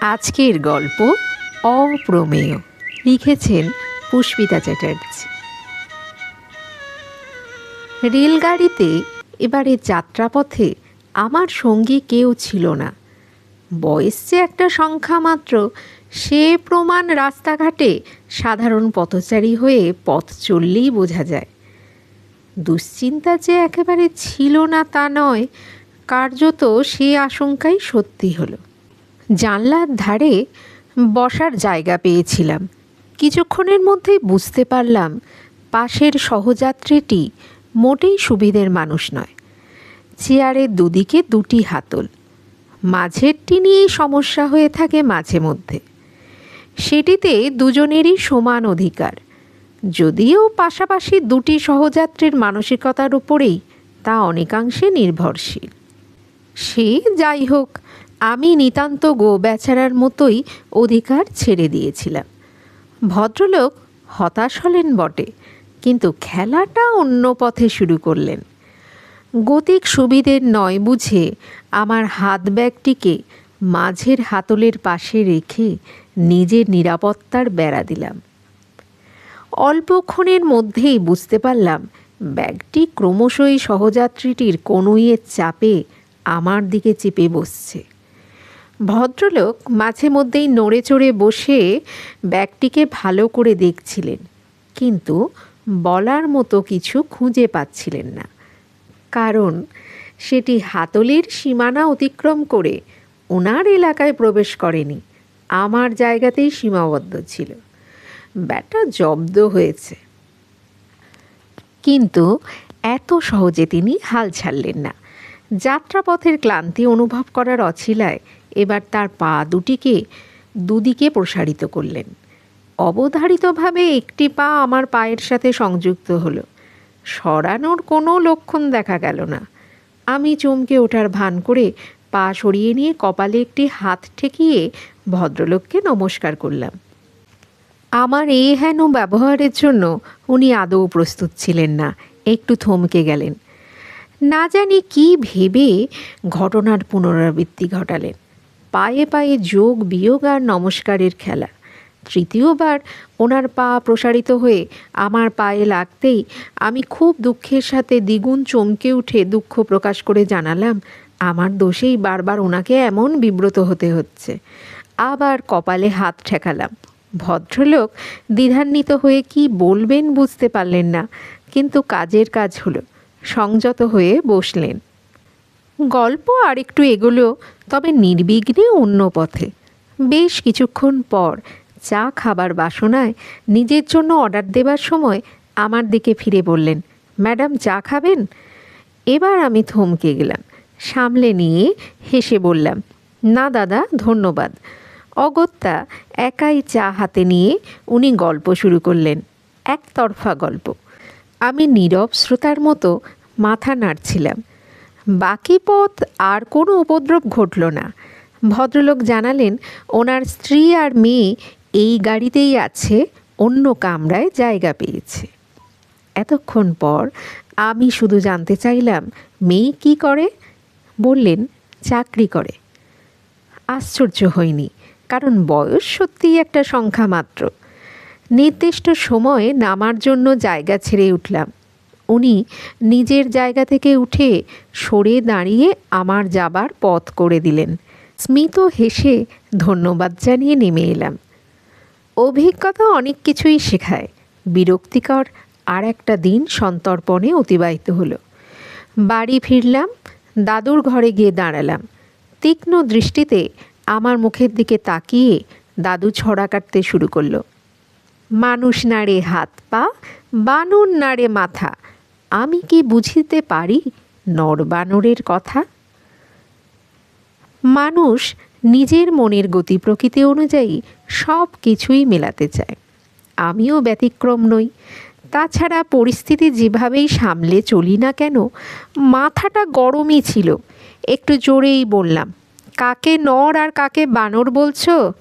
আজকের গল্প অপ্রমেয়। লিখেছেন পুষ্পিতা চ্যাটার্জি। রেলগাড়িতে এবারে যাত্রাপথে আমার সঙ্গী কেউ ছিল না। বয়স যে একটা সংখ্যা মাত্র, সে প্রমাণ রাস্তাঘাটে সাধারণ পথচারী হয়ে পথ চললেই বোঝা যায়। দুশ্চিন্তা যে একেবারে ছিল না তা নয়, কার্যত সে আশঙ্কাই সত্যি হলো। জানলার ধারে বসার জায়গা পেয়েছিলাম। কিছুক্ষণের মধ্যেই বুঝতে পারলাম, পাশের সহযাত্রীটি মোটেই সুবিধের মানুষ নয়। চেয়ারের দুদিকে দুটি হাতল। মাঝেরটি নিয়েই সমস্যা হয়ে থাকে মাঝে মধ্যে। সেটিতে দুজনেরই সমান অধিকার। যদিও পাশাপাশি দুটি সহযাত্রীর মানসিকতার উপরেই তা অনেকাংশে নির্ভরশীল। সে যাই হোক আমি নিতান্ত গো বেচারার মতোই অধিকার ছেড়ে দিয়েছিলাম। ভদ্রলোক হতাশ হলেন বটে, কিন্তু খেলাটা অন্য পথে শুরু করলেন। গতিক সুবিধের নয় বুঝে আমার হাত ব্যাগটিকে মাঝের হাতলের পাশে রেখে নিজের নিরাপত্তার বেড়া দিলাম। অল্পক্ষণের মধ্যেই বুঝতে পারলাম, ব্যাগটি ক্রমশই সহযাত্রীটির কনুইয়ের চাপে আমার দিকে চেপে বসছে। ভদ্রলোক মাঝে মধ্যেই নড়ে চড়ে বসে ব্যাগটিকে ভালো করে দেখছিলেন, কিন্তু বলার মতো কিছু খুঁজে পাচ্ছিলেন না। কারণ সেটি হাতলের সীমানা অতিক্রম করে ওনার এলাকায় প্রবেশ করেনি, আমার জায়গাতেই সীমাবদ্ধ ছিল। ব্যাটা জব্দ হয়েছে। কিন্তু এত সহজে তিনি হাল ছাড়লেন না। যাত্রাপথের ক্লান্তি অনুভব করার অছিলায় এবার তার পা দুটিকে দুদিকে প্রসারিত করলেন। অবধারিতভাবে একটি পা আমার পায়ের সাথে সংযুক্ত হলো। সরানোর কোনো লক্ষণ দেখা গেল না। আমি চমকে ওঠার ভান করে পা সরিয়ে নিয়ে কপালে একটি হাত ঠেকিয়ে ভদ্রলোককে নমস্কার করলাম। আমার এই হেন ব্যবহারের জন্য উনি আদৌ প্রস্তুত ছিলেন না, একটু থমকে গেলেন। না জানি কি ভেবে ঘটনার পুনরাবৃত্তি ঘটালেন। পায়ে পায়ে যোগ, বিয়োগ আর নমস্কারের খেলা। তৃতীয়বার ওনার পা প্রসারিত হয়ে আমার পায়ে লাগতেই আমি খুব দুঃখের সাথে দ্বিগুণ চমকে উঠে দুঃখ প্রকাশ করে জানালাম, আমার দোষেই বারবার ওনাকে এমন বিব্রত হতে হচ্ছে। আবার কপালে হাত ঠেকালাম। ভদ্রলোক দ্বিধান্বিত হয়ে কি বলবেন বুঝতে পারলেন না, কিন্তু কাজের কাজ হলো, সংযত হয়ে বসলেন। গল্প আর একটু এগোলো, তবে নির্বিঘ্নে অন্য পথে। বেশ কিছুক্ষণ পর চা খাবার বাসনায় নিজের জন্য অর্ডার দেবার সময় আমার দিকে ফিরে বললেন, ম্যাডাম, চা খাবেন? এবার আমি থমকে গেলাম, সামলে নিয়ে হেসে বললাম, না দাদা, ধন্যবাদ। অগত্যা একাই চা হাতে নিয়ে উনি গল্প শুরু করলেন, একতরফা গল্প। আমি নীরব শ্রোতার মতো মাথা নাড়ছিলাম বাকি পথ আর কোনো উপদ্রব ঘটল না। ভদ্রলোক জানালেন, ওনার স্ত্রী আর মেয়ে এই গাড়িতেই আছে, অন্য কামরায় জায়গা পেয়েছে। এতক্ষণ পর আমি শুধু জানতে চাইলাম, মেয়ে কি করে? বললেন, চাকরি করে। আশ্চর্য হয়নি কারণ বয়স সত্যিই একটা সংখ্যা মাত্র। নির্দিষ্ট সময়ে নামার জন্য জায়গা ছেড়ে উঠলাম। উনি নিজের জায়গা থেকে উঠে সরে দাঁড়িয়ে আমার যাবার পথ করে দিলেন। স্মিত হেসে ধন্যবাদ জানিয়ে নেমে এলাম। অভিজ্ঞতা অনেক কিছুই শেখায়। বিরক্তিকর আর একটা দিন সন্তর্পণে অতিবাহিত হলো। বাড়ি ফিরলাম, দাদুর ঘরে গিয়ে দাঁড়ালাম। তীক্ষ্ণ দৃষ্টিতে আমার মুখের দিকে তাকিয়ে দাদু ছড়া কাটতে শুরু করল। মানুষ নাড়ে হাত পা, বানর নাড়ে মাথা। আমি কি বুঝিতে পারি নরবানরের কথা? মানুষ নিজের মনের গতি প্রকৃতি অনুযায়ী সব কিছুই মেলাতে চায়। আমিও ব্যতিক্রম নই। তাছাড়া পরিস্থিতি যেভাবেই সামলে চলি না কেন, মাথাটা গরমই ছিল। একটু জোরেই বললাম, কাকে নর আর কাকে বানর বলছো?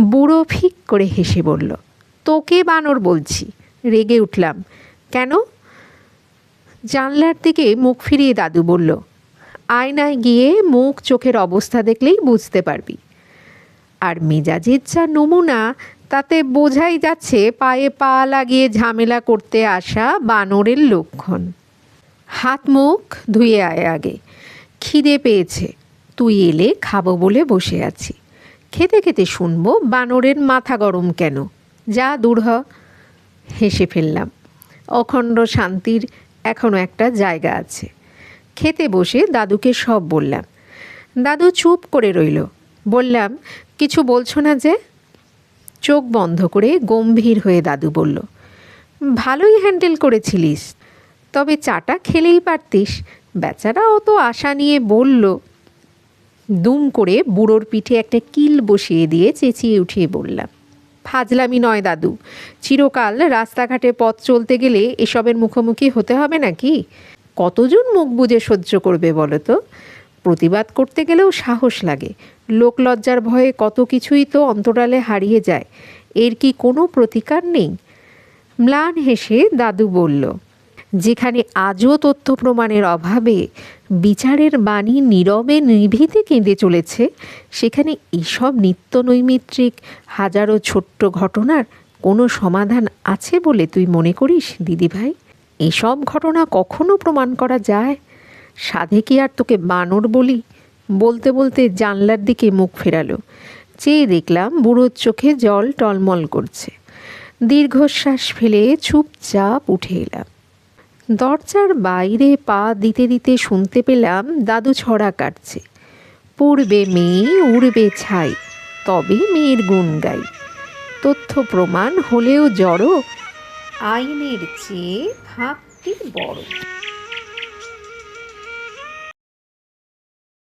বুড়ো ফিক করে হেসে বলল, তোকে বানর বলছি। রেগে উঠলাম, কেন? জানলার দিকে মুখ ফিরিয়ে দাদু বলল, আয়নায় গিয়ে মুখ চোখের অবস্থা দেখলেই বুঝতে পারবি। আর মেজাজের যা নমুনা, তাতে বোঝাই যাচ্ছে পায়ে পা লাগিয়ে ঝামেলা করতে আসা বানরের লক্ষণ। হাত মুখ ধুয়ে আয় আগে। খিদে পেয়েছে। তুই এলে খাব বলে বসে আছি। খেতে খেতে শুনব বানরের মাথা গরম কেন। যা দূর হ। হেসে ফেললাম। অখণ্ড শান্তির এখনও একটা জায়গা আছে। খেতে বসে দাদুকে সব বললাম। দাদু চুপ করে রইল। বললাম, কিছু বলছো না যে? চোখ বন্ধ করে গম্ভীর হয়ে দাদু বলল, ভালোই হ্যান্ডেল করেছিলিস, তবে চাটা খেলেই পারতিস। বেচারা অত আশা নিয়ে বলল। দুম করে বুড়োর পিঠে একটা কিল বসিয়ে দিয়ে চেঁচিয়ে উঠিয়ে বললাম ফাজলামি নয়, দাদু। চিরকাল রাস্তাঘাটে পথ চলতে গেলে এসবের মুখোমুখি হতে হবে নাকি? কতজন মুখ বুজে সহ্য করবে বলো তো? প্রতিবাদ করতে গেলেও সাহস লাগে। লোকলজ্জার ভয়ে কত কিছুই তো অন্তরালে হারিয়ে যায়। এর কি কোনো প্রতিকার নেই? ম্লান হেসে দাদু বলল, যেখানে আজও তথ্য প্রমাণের অভাবে বিচারের বাণী নীরবে নিভৃতে কেঁদে চলেছে। সেখানে এসব নিত্য নৈমিত্রিক হাজারো ছোট্ট ঘটনার কোনো সমাধান আছে বলে তুই মনে করিস, দিদিভাই? এসব ঘটনা কখনো প্রমাণ করা যায়? সাধে কি আর তোকে বানর বলি? বলতে বলতে জানলার দিকে মুখ ফেরালো। চেয়ে দেখলাম বুড়োর চোখে জল টলমল করছে। দীর্ঘশ্বাস ফেলে চুপচাপ উঠে এলাম। দরজার বাইরে পা দিতে দিতে শুনতে পেলাম দাদু ছড়া কাটছে। পড়বে মেয়ে, উড়বে ছাই, তবে মেয়ের গুণ গাই। তথ্য প্রমাণ হলেও জড়ো, আইনের চেয়ে ভাবটি বড়।